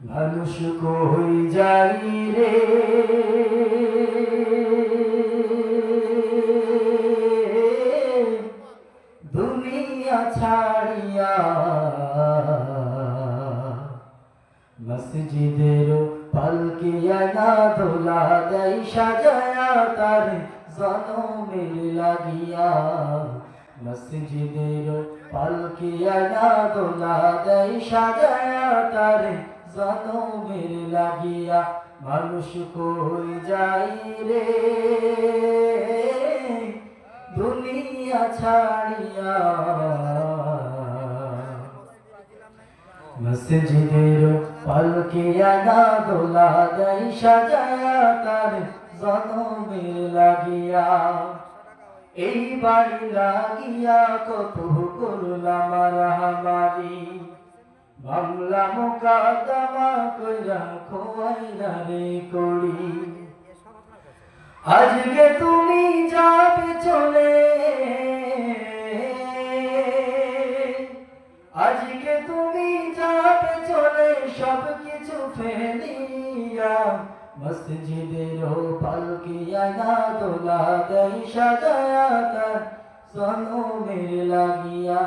মানুষ কই যাই রে? দুনিয়া ছাড়িয়া মসজিদের পালকিয়া না দোলা দেয়, সাজায়া তার জনমের লাগিয়া। মসজিদের পালকিয়া না দোলা দেয়, সাজায়া তার জনমের লাগিয়া মানুষ কই যাই রে? দুনিয়া ছাড়িয়া মসজিদের পালকিয়া না দোলা দেয় সাজায়া তার জনমের লাগিয়া। এই বাড়ি লাগিয়া কত করলাম রাহামারি মামলা মোকাদমা কইরা খোয়াইলা রে করি আজকে তুমি যাবে চলে। আজকে তুমি যাবে চলে, সব কিছু ফেলিয়া মসজিদের পালকিয়া না দোলা দেয় সাজায়া তার সনমের লাগিয়া